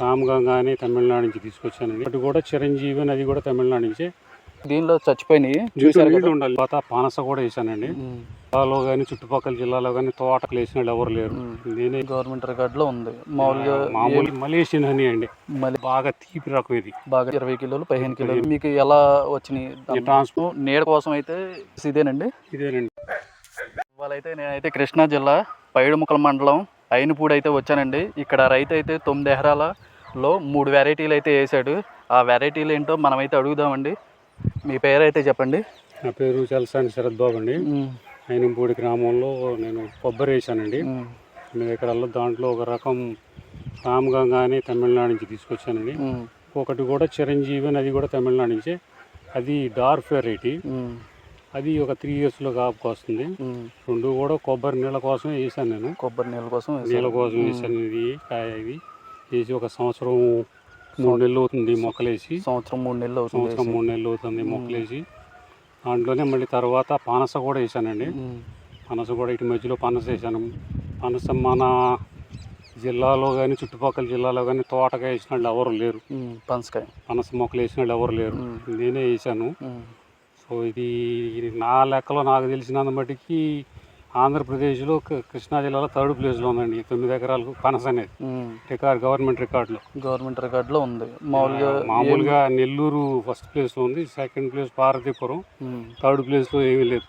రామగంగా అని తమిళనాడు నుంచి తీసుకొచ్చానండి. అటు కూడా చిరంజీవి అని అది కూడా తమిళనాడు నుంచి. దీనిలో చచ్చిపోయినాయి. నీళ్ళు ఉండాలి. తర్వాత పానస కూడా వేసానండి జిల్లాలో కానీ చుట్టుపక్కల జిల్లాలో కానీ తోటలు వేసిన వాళ్ళు ఎవరు లేరు. నేనే గవర్నమెంట్ రికార్డులో ఉంది. మామూలుగా మామూలు మలేషియన్ హనీ అండి. మళ్ళీ బాగా తీపి రకం ఇది. బాగా ఇరవై కిలోలు పదిహేను కిలోలు. మీకు ఎలా వచ్చినాయి? ట్రాన్స్పోర్ట్ నీడ కోసం అయితే ఇదేనండి. ఇదేనండి. ఇవాళైతే నేనైతే కృష్ణా జిల్లా పైడుముక్కల మండలం అయినపూడి అయితే వచ్చానండి. ఇక్కడ రైతు అయితే తొమ్మిది ఎకరాలలో మూడు వెరైటీలు అయితే వేసాడు. ఆ వెరైటీలు ఏంటో మనమైతే అడుగుదామండి. మీ పేరు అయితే చెప్పండి. నా పేరు చలసాని శరత్ బాబు అండి. అయినంపూడి గ్రామంలో నేను కొబ్బరి వేసానండి. ఎనిమిది ఎకరాల్లో దాంట్లో ఒక రకం రామగంగా అని తమిళనాడు నుంచి తీసుకొచ్చానండి. ఒకటి కూడా చిరంజీవి అది కూడా తమిళనాడు నుంచి. అది డార్క్ వెరైటీ. అది ఒక త్రీ ఇయర్స్లో కాపుకి వస్తుంది రెండు కూడా కొబ్బరి నీళ్ళ కోసమే వేసాను నేను. కొబ్బరి నీళ్ళ కోసం. నీళ్ళ కోసం వేసాను ఇది కాయ ఇది. వేసి ఒక సంవత్సరం మూడు నెలలు అవుతుంది మొక్కలు వేసి. సంవత్సరం మూడు నెలలు అవుతుంది సంవత్సరం మూడు నెలలు అవుతుంది మొక్కలు వేసి. దాంట్లోనే మళ్ళీ తర్వాత పనస కూడా వేసానండి. పనస కూడా ఇటు మధ్యలో పనస వేసాను. పనస మన జిల్లాలో కానీ చుట్టుపక్కల జిల్లాలో కానీ తోటగా వేసిన వాళ్ళు ఎవరు లేరు. పనసకాయ. పనస మొక్కలు వేసిన వాళ్ళు ఎవరు లేరు. నేనే వేసాను. సో ఇది నా లెక్కలో నాకు తెలిసినంత మట్టికి ఆంధ్రప్రదేశ్లో కృష్ణా జిల్లాలో థర్డ్ ప్లేస్లో ఉందండి తొమ్మిది ఎకరాలకు పనస అనేది. రికార్డ్ గవర్నమెంట్ రికార్డులో. గవర్నమెంట్ రికార్డులో ఉంది. మామూలుగా మామూలుగా నెల్లూరు ఫస్ట్ ప్లేస్లో ఉంది సెకండ్ ప్లేస్ పార్వతీపురం. థర్డ్ ప్లేస్లో ఏమీ లేదు.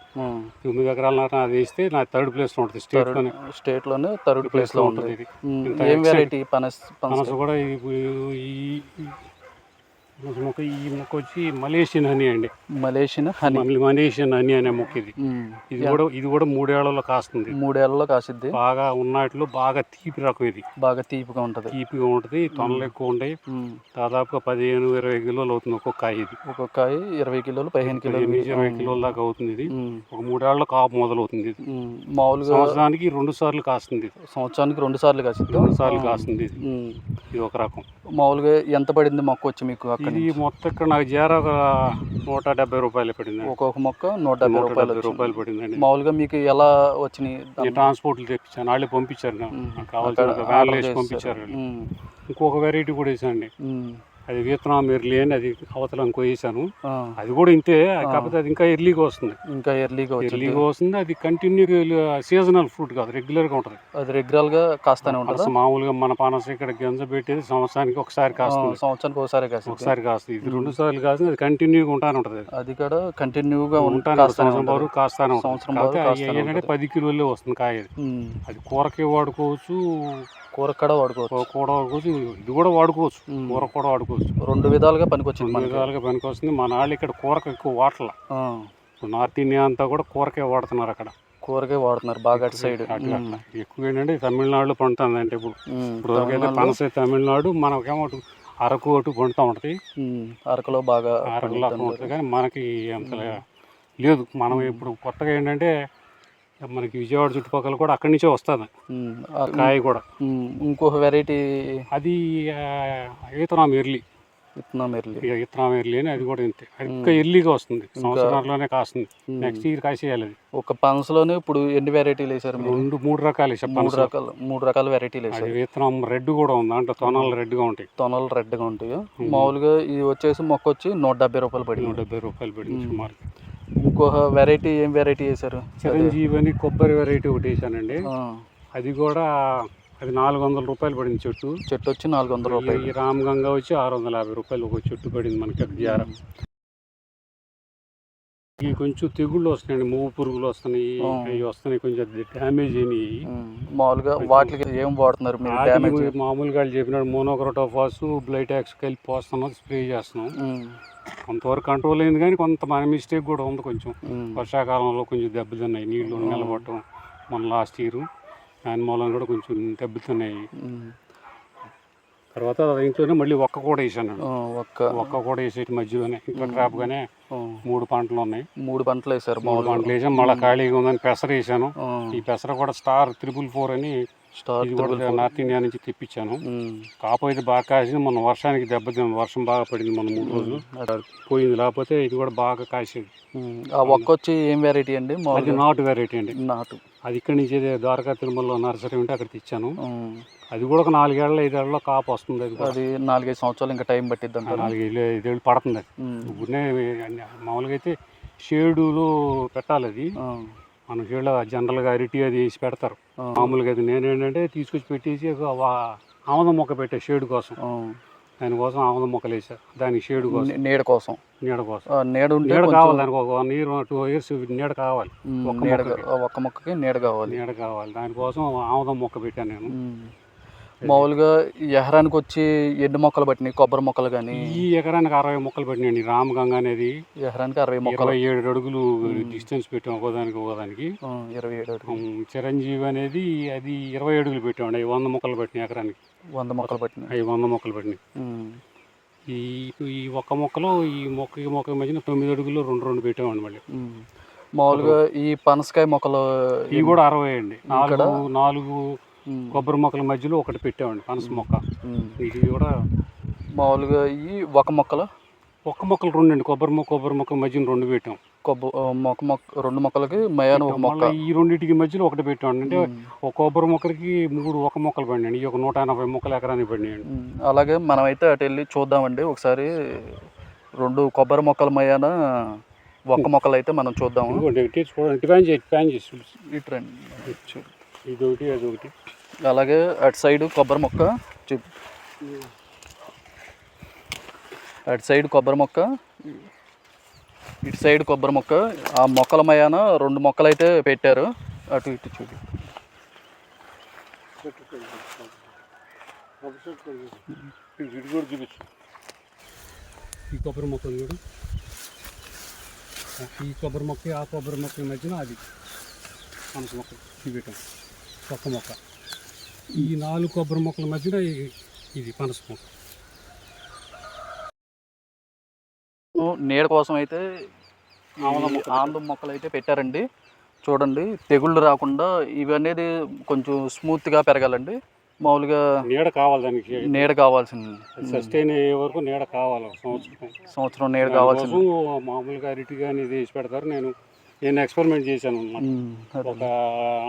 తొమ్మిది ఎకరాల నాట అది వేస్తే నా థర్డ్ ప్లేస్లో ఉంటుంది స్టేట్లోనే. స్టేట్లోనే థర్డ్ ప్లేస్లో ఉంటుంది ఇది. పనస కూడా ఈ ఈ ఈ మొక్క ఈ మొక్క వచ్చి మలేషియన్ హనీ అండి. Malaysian honey. మలేషియన్ హనీ అనే మొక్క ఇది. ఇది కూడా ఇది కూడా మూడేళ్ళలో కాస్తుంది. మూడేళ్ళలో కాసిద్ది. బాగా ఉన్నట్లో బాగా తీపి రకం ఇది. బాగా తీపిగా ఉంటది. తీపిగా ఉంటుంది తొనలు ఎక్కువ ఉంటాయి. దాదాపుగా పదిహేను ఇరవై కిలోలు అవుతుంది ఒక్కొక్క కాయ ఇది. ఒక్కొక్క కాయ ఇరవై కిలోలు పదిహేను కిలోలు. ఇరవై కిలోల దాకా అవుతుంది ఇది. ఒక మూడేళ్ళ కాపు మొదలవుతుంది ఇది. మామూలుగా సంవత్సరానికి రెండు సార్లు కాస్తుంది సంవత్సరానికి రెండు సార్లు కాసిద్ది? రెండు సార్లు కాస్తుంది ఇది. ఒక రకం. మామూలుగా ఎంత పడింది మొక్క వచ్చి మీకు ఇది మొత్తం ఇక్కడ నాకు చేరా ఒక నూట డెబ్బై రూపాయలు పడింది. ఒక్కొక్క మొక్క నూట డెబ్బై రూపాయలు. రూపాయలు పడిందండి. మామూలుగా మీకు ఎలా వచ్చినాయి? ట్రాన్స్పోర్ట్లు తెప్పించాను. వాళ్ళే పంపించారు కావాల్సిన వ్యాన్లు వేసి. పంపించారు ఇంకొక వెరైటీ కూడా వేసానండి. అది వియత్నాం ఎర్లీ అని అది అవతల ఇంకో వేసాను అది కూడా ఇంతే కాకపోతే అది ఇంకా ఎర్లీగా వస్తుంది. ఇంకా ఎర్లీగా ఎర్లీగా వస్తుంది అది కంటిన్యూ సీజనల్ ఫ్రూట్ కాదు రెగ్యులర్గా ఉంటుంది. అది రెగ్యులర్గా కాస్తానే ఉంటుందా? మామూలుగా మన పనస ఇక్కడ గింజ పెట్టేది సంవత్సరానికి ఒకసారి కాస్తుంది. సంవత్సరానికి ఒకసారి కాసింది ఒకసారి కాస్తుంది. ఇది రెండు సార్లు కాస్తుంది అది కంటిన్యూగా ఉంటానే ఉంటుంది అది. కూడా కంటిన్యూగా ఉంటానే. సంవత్సరం వరకు కాస్తానే ఉంటుంది. ఏంటంటే. పది కిలోలే వస్తుంది కాయ అది. కూరకి వాడుకోవచ్చు కూర కూడా వాడుకోవచ్చు. కూ- కూడా వాడుకోవచ్చు ఇది కూడా వాడుకోవచ్చు. కూర కూడా వాడుకోవచ్చు. రెండు విధాలుగా పనికొచ్చింది రెండు విధాలుగా పనికి వస్తుంది మన వాళ్ళు ఇక్కడ కూరకు ఎక్కువ వాటల నార్త్ ఇండియా అంతా కూడా కూరకే వాడుతున్నారు అక్కడ. కూరకే వాడుతున్నారు బాగా అటు సైడ్. ఎక్కువ ఏంటంటే తమిళనాడులో పండుతుంది అంటే ఇప్పుడు ఇప్పుడు పనస తమిళనాడు మనకేమో అరకు అటు పండుతూ ఉంటుంది. అరకులో బాగా అరకులా. ఉంటుంది కానీ మనకి అంత లేదు. మనం ఇప్పుడు కొత్తగా ఏంటంటే మనకి విజయవాడ చుట్టుపక్కల కూడా అక్కడి నుంచే వస్తుంది. కాయ కూడా. ఇంకొక వెరైటీ అది ఈతనాం ఎర్లీ. విత్తనం ఎర్లీ. ఈతనాం ఎర్లీ అని అది కూడా ఇంతే ఇంకా ఎర్లీగా వస్తుంది. సంవత్సరాల్లోనే కాస్తుంది. నెక్స్ట్ ఇయర్ కాసేయాలి అది. ఒక పనసలోనే ఇప్పుడు ఎన్ని వెరైటీలు వేసారు రెండు మూడు రకాలు మూడు చెప్పాను రకాల మూడు రకాల వెరైటీలు వేసారు విత్తనం రెడ్ కూడా ఉంది. అంటే తొనాలు రెడ్గా ఉంటాయి. తొనలు రెడ్గా ఉంటాయి. మామూలుగా ఇది వచ్చేసి మొక్క వచ్చి నూట డెబ్బై రూపాయలు నూట పడింది డెబ్బై రూపాయలు పడింది సుమారు ఇంకొక వెరైటీ ఏం వెరైటీ వేసారు చిరంజీవి అని కొబ్బరి వెరైటీ ఒకటి వేసానండి అది కూడా అది నాలుగు వందల రూపాయలు పడింది చెట్టు. చెట్టు వచ్చి నాలుగు వందల రూపాయలు. ఈ రామగంగా వచ్చి ఆరు వందల యాభై రూపాయలు ఒక చెట్టు పడింది మనకి జార. ఈ కొంచెం తెగుళ్ళు వస్తున్నాయండి మూగు పురుగులు వస్తున్నాయి. అవి వస్తున్నాయి కొంచెం డ్యామేజ్ అయినాయి. మామూలుగా వాటికి ఏం వాడుతున్నారు మీరు డ్యామేజ్? మామూలుగా చెప్పినాడు మోనోక్రోటోఫాస్ బ్లైటాక్స్ కలిపి పోస్తున్నాం స్ప్రే చేస్తున్నాం. కొంతవరకు కంట్రోల్ అయింది కానీ కొంత మన మిస్టేక్ కూడా ఉంది కొంచెం. వర్షాకాలంలో కొంచెం దెబ్బతిన్నాయి నీళ్ళు నిలబడటం మన లాస్ట్ ఇయర్ దాని మూలం కూడా కొంచెం దెబ్బతిన్నాయి. తర్వాత ఇంట్లోనే మళ్ళీ ఒక్క కూడా వేసాను ఒక్క. ఒక్క కూడా వేసేటి మధ్యలోనే ఇంట్లో ట్రాప్గానే మూడు పంటలు ఉన్నాయి. మూడు పంటలు వేసారు మూడు పంటలు వేసాం. మళ్ళీ ఖాళీగా ఉందని పెసర వేసాను ఈ పెసర కూడా స్టార్ త్రిపుల్ ఫోర్ అని స్టార్ నార్త్ ఇండియా నుంచి తెప్పించాను. అయితే బాగా కాసింది మన వర్షానికి దెబ్బతింది వర్షం బాగా పడింది మన మూడు రోజులు. పోయింది లేకపోతే ఇది కూడా బాగా కాసేది. ఆ ఒక్క వచ్చి ఏం వెరైటీ అండి? అది నాటు వెరైటీ అండి. నాటు. అది ఇక్కడి నుంచి ద్వారకా తిరుమలలో నర్సరీ ఉంటే అక్కడ తెచ్చాను. అది కూడా ఒక నాలుగేళ్ళ ఐదేళ్ళలో కాపు వస్తుంది అది. అది నాలుగైదు సంవత్సరాలు ఇంకా టైం పట్టిద్ది నాలుగేళ్ళు ఐదేళ్ళు పడుతుంది అది. అన్ని- మామూలుగా అయితే షేడులో పెట్టాలి అది. మన షేడ్లో జనరల్గా అరిటి అది వేసి పెడతారు. మామూలుగా అది నేనేంటంటే తీసుకొచ్చి పెట్టేసి ఆముదం మొక్క పెట్టా షేడ్ కోసం. దానికోసం ఆముదం మొక్కలు వేసా. దానికి షేడ్ కోసం. నీడ కోసం. నీడ కోసం. నీడ నీడ కావాలి దానికి ఒక వన్ ఇయర్ టూ ఇయర్స్ నీడ కావాలి. ఒక్క నీడ మొక్కకి. కా- ఒక్క మొక్కకి నీడ కావాలి. నీడ కావాలి. దానికోసం ఆముదం మొక్క పెట్టాను నేను. మామూలుగా ఎకరానికి వచ్చి ఎండు మొక్కలు పట్టినాయి? కొబ్బరి మొక్కలు కానీ ఈ ఎకరానికి అరవై మొక్కలు పెట్టినాయండి. రామగంగ అనేది ఎకరానికి అరవై మొక్కలు. ఏడు అడుగులు డిస్టెన్స్ పెట్టాం ఒకదానికి ఒకదానికి ఇరవై ఏడు అడుగులు. చిరంజీవి అనేది అది ఇరవై అడుగులు పెట్టామండి. అవి వంద మొక్కలు పెట్టినాయి ఎకరానికి. వంద మొక్కలు పట్టినాయి. అవి వంద మొక్కలు పెట్టినాయి. ఈ ఈ ఒక్క మొక్కలో ఈ మొక్క ఈ మొక్క మధ్యన తొమ్మిది అడుగులు రెండు రెండు పెట్టామండి మళ్ళీ. మామూలుగా ఈ పనసకాయ మొక్కలు ఇవి కూడా అరవై అండి. నాలుగు నాలుగు కొబ్బరి మొక్కల మధ్యలో ఒకటి పెట్టామండి పనస మొక్క. ఇది కూడా మామూలుగా ఈ ఒక మొక్కలు? ఒక్క మొక్కలు రెండు అండి కొబ్బరి మొక్క కొబ్బరి మొక్క మధ్యన రెండు పెట్టాం. కొబ్బ ఆ, మొక్క మొక్క రెండు మొక్కలకి మయాన ఒక మొక్క. ఈ రెండింటికి మధ్యలో ఒకటి పెట్టామండి అంటే ఒక కొబ్బరి మొక్కలకి మూడు ఒక మొక్కలు పడినాయండి ఈ ఒక నూట ఎనభై మొక్కలు ఎకరానికి పడినాయండి. ఉమ్, అలాగే మనమైతే అటు వెళ్ళి చూద్దామండి ఒకసారి రెండు కొబ్బరి మొక్కల మయాన ఒక్క మొక్కలు అయితే మనం ఒకటి చూడండి ప్యాన్ చేసి ప్యాన్ చూసి ఇటు రండి. చూ- ఇది ఒకటి అది ఒకటి అలాగే అటు సైడ్ కొబ్బరి మొక్క చూ అటు సైడ్ కొబ్బరి మొక్క ఇటు సైడ్ కొబ్బరి మొక్క. ఆ మొక్కల మయాన రెండు మొక్కలు అయితే పెట్టారు. అటు ఇటు చూపించు ఈ కొబ్బరి మొక్క చూడు. ఈ కొబ్బరి మొక్క ఆ కొబ్బరి మొక్క మధ్యన అది. పనస మొక్క ఇది పెట్టాం. ఒక్క మొక్క. ఈ నాలుగు కొబ్బరి మొక్కల మధ్యన ఇది పనస మొక్క. నీడ కోసం అయితే ఈ ఆముదం మొక్కలు అయితే పెట్టారండి. చూడండి తెగుళ్ళు రాకుండా ఇవి అనేది కొంచెం స్మూత్గా పెరగాలండి. మామూలుగా నీడ కావాలి దానికి. నీడ కావాల్సింది. సస్టైన్ అయ్యే వరకు నీడ కావాలి సంవత్సరం. సంవత్సరం నీడ కావాల్సింది. మామూలుగా అరటి కానీ ఇది వేసి పెడతారు. నేను నేను ఎక్స్పెరిమెంట్ చేశాను అన్నమాట. ఒక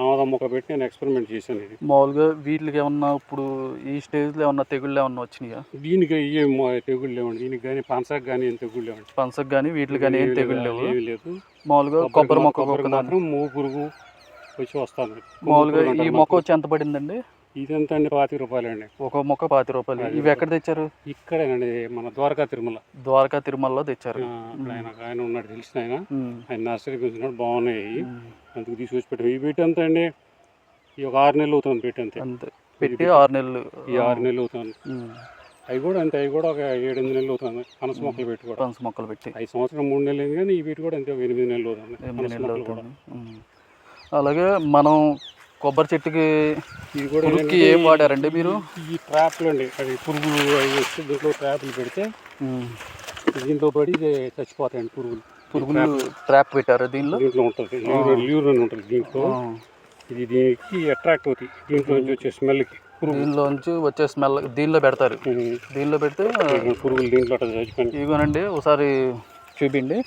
ఆమదం మొక్క పెట్టి నేను ఎక్స్పెరిమెంట్ చేశాను ఇది. మామూలుగా వీటికి ఏమన్నా ఇప్పుడు ఈ స్టేజ్లో ఏమన్నా తెగుళ్ళు ఏమన్నా వచ్చినాయా? దీనికి ఏం తెగుళ్ళు లేవండి. దీనికి కానీ పంచకు కానీ ఏం తెగుళ్ళు లేవండి. పనసకు కానీ వీటికి కానీ ఏం తెగుళ్ళు లేవు. ఏమీ లేదు. మామూలుగా కొబ్బరి మొక్క మాత్రం మూగు పురుగు వచ్చి వస్తుంది మామూలుగా ఈ మొక్క వచ్చి ఎంత పడిందండి? ఇదంతా అండి పాతిక రూపాయలండి. ఒక మొక్క పాతి రూపాయలు. ఇవి ఎక్కడ తెచ్చారు? ఇక్కడేనండి మన ద్వారకా తిరుమల. ద్వారకా తిరుమలలో తెచ్చారు. ఆయన ఆయన ఉన్నాడు తెలిసిన ఆయన? ఆయన నర్సరీ పెంచినాడు బాగున్నాయి అందుకు తీసుకొచ్చి పెట్టాం. ఈ పెట్టి అంతా అండి ఈ ఒక ఆరు నెలలు అవుతుంది పెట్టి అంతే. అంతే. పెట్టి ఆరు నెలలు. ఈ ఆరు నెలలు అవుతుంది. అవి కూడా అంతే అవి కూడా ఒక ఏడు ఎనిమిది నెలలు అవుతుంది. పనస మొక్కలు పెట్టి కూడా పనస మొక్కలు పెట్టి. ఐదు సంవత్సరం మూడు నెలలు అయింది కానీ ఈ వీటి కూడా అంతే ఒక ఎనిమిది నెలలు అవుతుంది. ఎనిమిది నెలలు అవుతుంది. అలాగే మనం కొబ్బరి చెట్టుకి ఇది కూడా పురుగుకి ఏం వాడారండి మీరు? ఈ ట్రాప్లు అండి. అది పురుగులు అవి వస్తే దీంట్లో ట్రాప్లు పెడితే దీంట్లో పడి చచ్చిపోతాయండి పురుగులు. పురుగులు ట్రాప్ పెట్టారు దీనిలో దీంట్లో ఉంటుంది. ల్యూరన్ ల్యూరన్ ఉంటుంది దీంట్లో. ఇది దీనికి అట్రాక్ట్ అవుతాయి. దీంట్లో నుంచి వచ్చే స్మెల్కి దీనిలోంచి వచ్చే స్మెల్ దీనిలో పెడతారు. దీనిలో పెడితే పురుగులు దీంట్లో అట్లా చచ్చిపోయినాయి. ఇదిగోనండి ఒకసారి చూపిండి.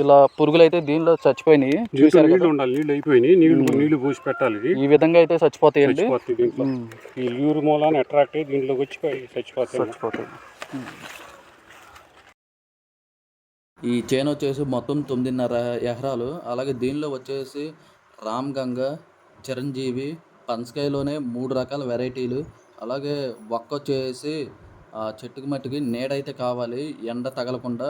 ఇలా పురుగులు అయితే దీనిలో చచ్చిపోయినాయి. చూసారు నీళ్ళు ఉండాలి నీళ్ళు అయిపోయినాయి నీళ్ళు నీళ్ళు పోసి పెట్టాలి ఇది. ఈ విధంగా అయితే చచ్చిపోతాయండి ఈ ల్యూర్ మూలాన్ని అట్రాక్ట్ అయ్యి దీంట్లోకి వచ్చి చచ్చిపోతాయి. చచ్చిపోతాయి. ఈ చేను వచ్చేసి మొత్తం తొమ్మిదిన్నర ఎకరాలు. అలాగే దీనిలో వచ్చేసి రామ్ గంగ చిరంజీవి పనసకాయలోనే మూడు రకాల వెరైటీలు. అలాగే ఒక్క వచ్చేసి ఆ చెట్టుకి మట్టుకి నీడైతే కావాలి ఎండ తగలకుండా.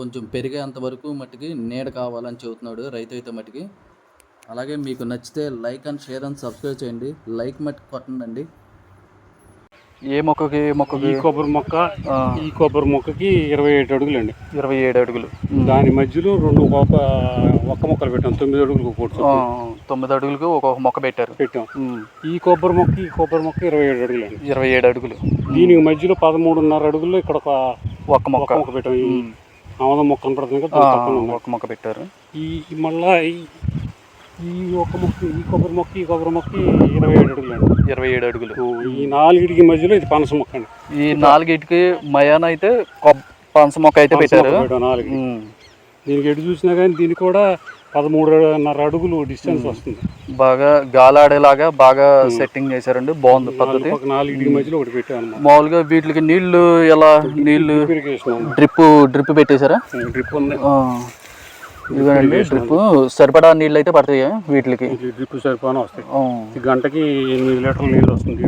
కొంచెం పెరిగేంత వరకు మట్టుకి నీడ కావాలని చెబుతున్నాడు రైతు అయితే మట్టుకి. అలాగే మీకు నచ్చితే like and share and subscribe చేయండి. లైక్ మట్టుకు కొట్టండి ఏ మొక్కకి ఏ మొక్కకి? ఈ కొబ్బరి మొక్క ఆ, ఈ కొబ్బరి మొక్కకి ఇరవై ఏడు అడుగులండి. ఇరవై ఏడు అడుగులు. దాని మధ్యలో రెండు ఒక ఒక్క మొక్కలు పెట్టాం. తొమ్మిది ఆ, తొమ్మిది అడుగులకు ఒక్కొక్క మొక్క పెట్టారు. పెట్టాం. ఈ కొబ్బరి మొక్క ఈ కొబ్బరి మొక్క ఇరవై ఏడు అడుగులండి. ఇరవై ఏడు అడుగులు. దీనికి మధ్యలో పదమూడున్నర అడుగుల్లో ఇక్కడ ఒక ఒక్క మొక్క. ఒక్క మొక్క పెట్టాం. ఆమదం మొక్క కనపడుతుంది కదా. ఒక్క మొక్క పెట్టారు. ఈ మళ్ళా ఈ ఒక్క మొక్క ఈ కొబ్బరి మొక్క ఈ కొబ్బరి మొక్క ఇరవై ఏడు అడుగులండి ఇరవై ఏడు అడుగులు. ఈ నాలుగిటికి మధ్యలో ఇది పనస మొక్క అండి. ఈ నాలుగిటికి మయాన అయితే పనస మొక్క అయితే పెట్టారు. నాలుగు దీనికి ఎటు చూసినా కానీ దీనికి కూడా పదమూడున్నర అడుగులు డిస్టెన్స్ వస్తుంది. బాగా గాలాడేలాగా బాగా సెట్టింగ్ చేశారండి. బాగుంది పద్ధతి. ఒక నాలుగింటికి మధ్యలో ఒకటి పెట్టాను మామూలుగా వీటికి నీళ్ళు ఎలా నీళ్ళు డ్రిప్ డ్రిప్ పెట్టేశారా? డ్రిప్ ఉంది. ఆ, ఇదిగోనండి డ్రిప్. సరిపడా నీళ్ళు అయితే పడతాయి వీటికి? డ్రిప్ సరిపోనా వస్తాయి. గంటకి ఎనిమిది లీటర్ల నీళ్ళు వస్తుంది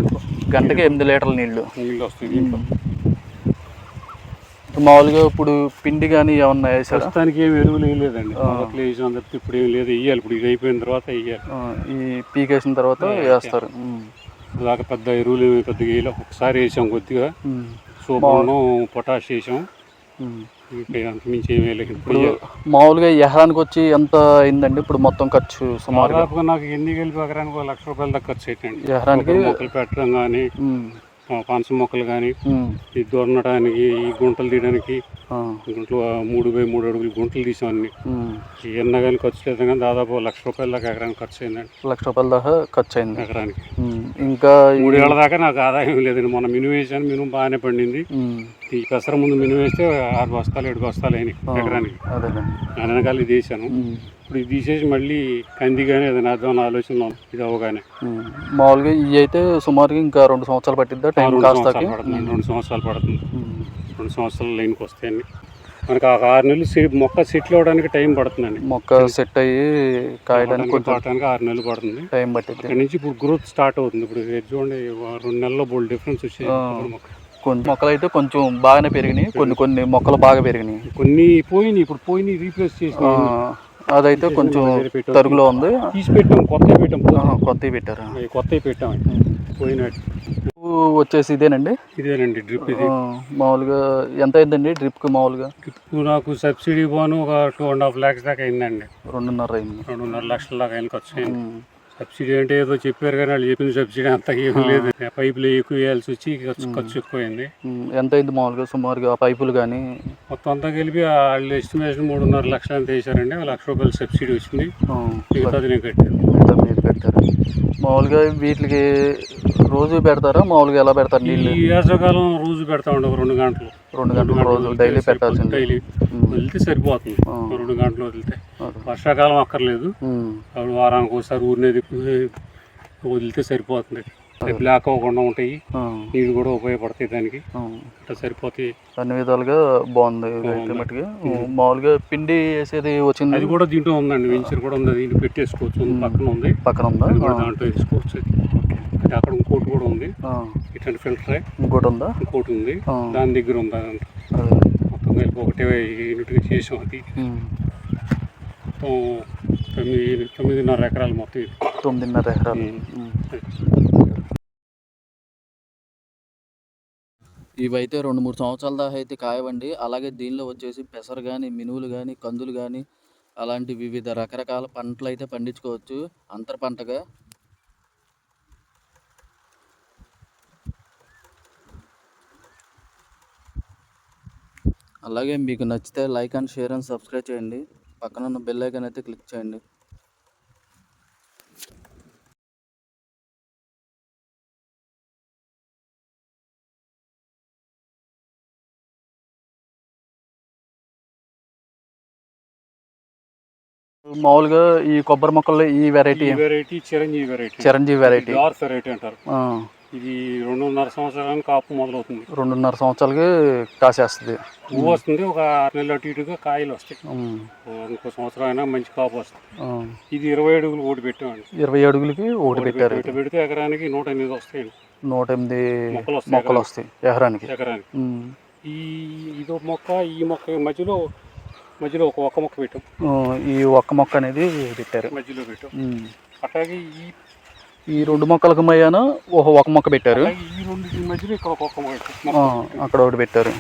గంటకి ఎనిమిది లీటర్ల నీళ్ళు నీళ్ళు వస్తాయి దీంట్లో. మామూలుగా ఇప్పుడు పిండి కానీ ఏమన్నా వేసారా? ప్రస్తుతానికి ఏం ఎరువులు వేయలేదండి మొదట్లో వేసాం తప్పితే ఇప్పుడు ఏం లేదు. వేయాలి. ఇప్పుడు ఇది అయిపోయిన తర్వాత వేయాలి. ఈ పీకేసిన తర్వాత వేస్తారు. దాకా పెద్ద ఎరువులు ఏమీ పెద్దగా వేయలే ఒకసారి వేసాం కొద్దిగా. సూపర్ను పొటాష్ వేసాం. మించి ఏమీ వేయలేదు. ఇప్పుడు. మామూలుగా ఎకరానికి వచ్చి ఎంత అయిందండి? ఇప్పుడు మొత్తం ఖర్చు దాదాపుగా నాకు ఎన్ని కలిపి ఎకరానికి లక్ష రూపాయల దాకా ఖర్చు అయ్యండి ఎకరానికి మొక్కలు పెట్టడం కానీ. పనస మొక్కలు కానీ. ఈ దొరనడానికి ఈ గుంటలు తీయడానికి. గుంటలు మూడు బై మూడు అడుగులు గుంటలు తీసాం అన్ని. ఎన్న కానీ ఖర్చు లేదు కానీ దాదాపు లక్ష రూపాయల దాకా ఎకరానికి ఖర్చు అయిందండి లక్ష రూపాయల దాకా ఖర్చు అయింది ఎకరానికి. ఇంకా మూడేళ్ళ దాకా నాకు ఆదాయం లేదండి మొన్న మినుము వేసాను మినుము బాగానే పండింది. ఈ పెసర ముందు మినుము వేస్తే ఆరు బస్తాలు ఏడు బస్తాలు అయినాయి ఎకరానికి దాని వెనకాల ఇది వేసాను. ఇప్పుడు ఇది తీసేసి మళ్ళీ కంది కానీ ఏదైనా ఆలోచనలో ఉన్నాం. ఇది అవగానే. మామూలుగా ఇవి అయితే సుమారుగా ఇంకా రెండు సంవత్సరాలు పట్టిద్దా? టైం రెండు సంవత్సరాలు పడుతుంది. రెండు సంవత్సరాలు పడుతుంది. రెండు సంవత్సరాలు లైన్కి వస్తాయండి మనకి ఆ ఆరు నెలలు మొక్క సెటిల్ అవ్వడానికి టైం పడుతుందండి. మొక్క సెట్ అయ్యి కాయడానికి ఆరు నెలలు పడుతుంది. టైం పట్టిద్ది. ఇక్కడ నుంచి ఇప్పుడు గ్రోత్ స్టార్ట్ అవుతుంది. ఇప్పుడు చూడండి రెండు నెలల్లో బోల్ డిఫరెన్స్ వచ్చేది మొక్క. కొన్ని మొక్కలు అయితే కొంచెం బాగానే పెరిగినాయి. కొన్ని కొన్ని మొక్కలు బాగా పెరిగినాయి. కొన్ని పోయినాయి. ఇప్పుడు పోయినాయి రీప్లేస్ చేసి ఆ, అదైతే కొంచెం తరుగులో ఉంది. తీసి పెట్టాం కొత్త పెట్టాం ఆహా, కొత్తవి పెట్టారు? కొత్త పెట్టాం పోయినట్టు. వచ్చేసి ఇదేనండి? ఇదేనండి డ్రిప్ ఇది. మామూలుగా ఎంత అయిందండి డ్రిప్కి మామూలుగా? డ్రిప్ నాకు సబ్సిడీ పోను ఒక టూ అండ్ హాఫ్ ల్యాక్స్ దాకా అయిందండి. రెండున్నర అయింది. రెండున్నర లక్షల దాకా ఆయన ఖర్చు. సబ్సిడీ అంటే ఏదో చెప్పారు కానీ వాళ్ళు చెప్పిన సబ్సిడీ అంత ఏం లేదు. పైపులు ఎక్కువ వేయాల్సి వచ్చి ఖర్చు ఖర్చు ఎక్కువైంది. ఎంత అయింది మామూలుగా? సుమారుగా పైపులు కానీ? మొత్తం అంతా కలిపి వాళ్ళు ఎస్టిమేషన్ మూడున్నర లక్షలు అంత వేసారండి లక్ష రూపాయలు సబ్సిడీ వచ్చింది. మిగతాది నేను కట్టాను. పెట్టారు మామూలుగా వీటికి రోజు పెడతారా? మామూలుగా ఎలా పెడతారు నీళ్ళు? ఈ వేసవకాలం రోజు పెడతా ఉండే ఒక రెండు గంటలు. రెండు గంటల రోజు డైలీ పెట్టాల్సింది. డైలీ. వదిలితే సరిపోతుంది. రెండు గంటలు వదిలితే. వర్షాకాలం అక్కర్లేదు. వారానికి ఒకసారి ఊరినేది వదిలితే సరిపోతుంది. బ్లాక్ అవ్వకుండా ఉంటాయి. నీళ్ళు కూడా ఉపయోగపడతాయి దానికి. ఆ. అట్లా సరిపోతాయి అన్ని విధాలుగా బాగుంది మట్టుగా మామూలుగా పిండి వేసేది వచ్చింది. అది కూడా దీంట్లో ఉందండి వెంచర్ కూడా ఉంది. దీంట్లో పెట్టేసుకోవచ్చు పక్కన ఉంది. పక్కన ఉందా? దాంట్లో వేసుకోవచ్చు. అది. అక్కడ ఇంకోటి కూడా ఉంది. ఇట్లాంటి ఫిల్టరే ఇంకోటి ఉందా? ఇంకోటి ఉంది. దాని దగ్గర ఉంది. మొత్తం కలిపి ఒకటే యూనిట్గా చేసాం అది. మొత్తం తొమ్మిది తొమ్మిదిన్నర ఎకరాలు మొత్తం తొమ్మిదిన్నర ఎకరాలు. ఇవైతే రెండు మూడు సంవత్సరాల దాకా అయితే కాయవండి. అలాగే దీనిలో వచ్చేసి పెసరు కానీ మినువులు కానీ కందులు కానీ అలాంటి వివిధ రకరకాల పంటలు అయితే పండించుకోవచ్చు. అంతర పంటగా. అలాగే మీకు నచ్చితే like and share and subscribe చేయండి. పక్కన ఉన్న బెల్ ఐకాన్ అయితే క్లిక్ చేయండి. మామూలుగా ఈ కొబ్బరి మొక్కల్లో ఈ వెరైటీ ఈ variety Chiranjeevi variety Chiranjeevi variety dark variety అంటారు. ఇది రెండున్నర సంవత్సరానికి కాపు మొదలవుతుంది. రెండున్నర సంవత్సరాలకి కాసేస్తుంది. పువ్వు వస్తుంది ఒక ఆరు నెలలు అటు ఇటుగా కాయలు వస్తాయి. ఇంకో సంవత్సరం అయినా మంచి కాపు వస్తుంది. ఇది ఇరవై అడుగులు ఒకటి పెట్టామండి. ఇరవై అడుగులకి ఒకటి పెట్టారు. ఇటు పెడితే ఎకరానికి నూట ఎనిమిది వస్తాయండి. నూట ఎనిమిది మొక్కలు వస్తాయి మొక్కలు వస్తాయి ఎకరానికి. ఎకరానికి. ఈ ఇదో మొక్క ఈ మొక్క మధ్యలో మధ్యలో ఒక ఒక్క మొక్క పెట్టాం. ఈ ఒక్క మొక్క అనేది పెట్టారు. మధ్యలో పెట్టాం. అట్లాగే ఈ ఈ రెండు మొక్కలకు మయ్యాన ఒక ఒక మొక్క పెట్టారు. ఈ రెండు మధ్యలో ఇక్కడ ఒక అక్కడ ఒకటి పెట్టారు.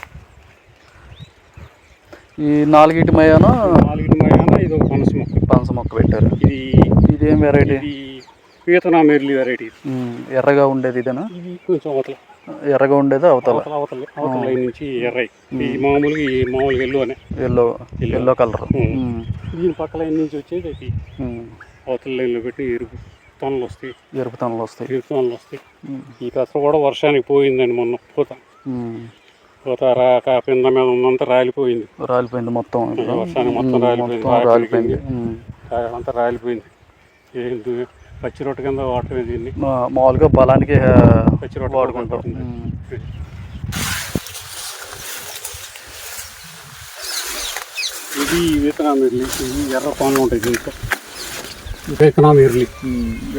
ఈ నాలుగిటి మయ్యాన నాలుగు మయాన ఇది ఒక పనస మొక్క. పనస మొక్క పెట్టారు. ఇది ఇదేం వెరైటీ పీతనా మెర్లి వెరైటీ ఎర్రగా ఉండేది ఇదేనా? ఇది కొంచెం అవతల. ఎర్రగా ఉండేది అవతల అవతల అవతల లైన్ నుంచి ఎర్రై ఈ మామూలుగా ఈ మామూలుగా ఎల్లు అనే. Yellow yellow colour. దీని పక్క లైన్ నుంచి వచ్చేది అది అవతల లైన్లో పెట్టి ఎరుపు తొనలు వస్తాయి. ఎరుపు తనలు వస్తాయి. ఎరుపు తొనలు వస్తాయి. ఉమ్, ఈ పెసర కూడా వర్షానికి పోయిందండి మొన్న పూత. ఉమ్. పోతా రాక పింద మీద ఉన్నంత రాలిపోయింది. రాలిపోయింది మొత్తం. వర్షానికి మొత్తం రాలిపోయింది. రాలిపోయింది. అంతా రాలిపోయింది. ఏంటి పచ్చి రొట్టె కింద వాడటమే దీన్ని? మామూలుగా బలానికి పచ్చి రొట్టె వాడుకుంటాం. ఇది విత్తనాలు ఇర్లి ఇది ఎర్ర తొనలు ఉంటాయి దీంట్లో. విత్తనాలు ఇర్లి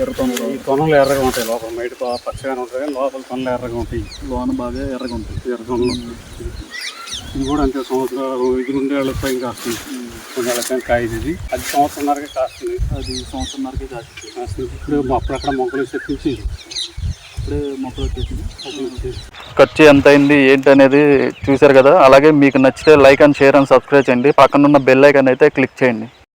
ఎర్రతొనలు ఈ తొనలు ఎర్రగా ఉంటాయి. లోపల బయట పచ్చగానే ఉంటాయి. కానీ లోపల తొనలు ఎర్రగా ఉంటాయి. లోన బాగా ఎర్రగా ఉంటుంది ఎర్ర తొనలు. ఇది కూడా అంతే సంవత్సరాలు ఇది రెండేళ్ళ పైన కాస్తుంది. రెండేళ్ళ పైన కాయ ఇది అది సంవత్సరంన్నరకే కాస్తుంది. అది సంవత్సరంన్నరకే కాస్తుంది. కాస్తుంది. ఇప్పుడు అప్పుడక్కడ మొక్కలు చెప్పించి ఇప్పుడే మొక్కలు వచ్చేసింది ఖర్చు ఎంత అయింది ఏంటి అనేది చూశారు కదా. అలాగే మీకు నచ్చితే like and share and subscribe చేయండి. పక్కన ఉన్న బెల్ ఐకాన్ అయితే క్లిక్ చేయండి.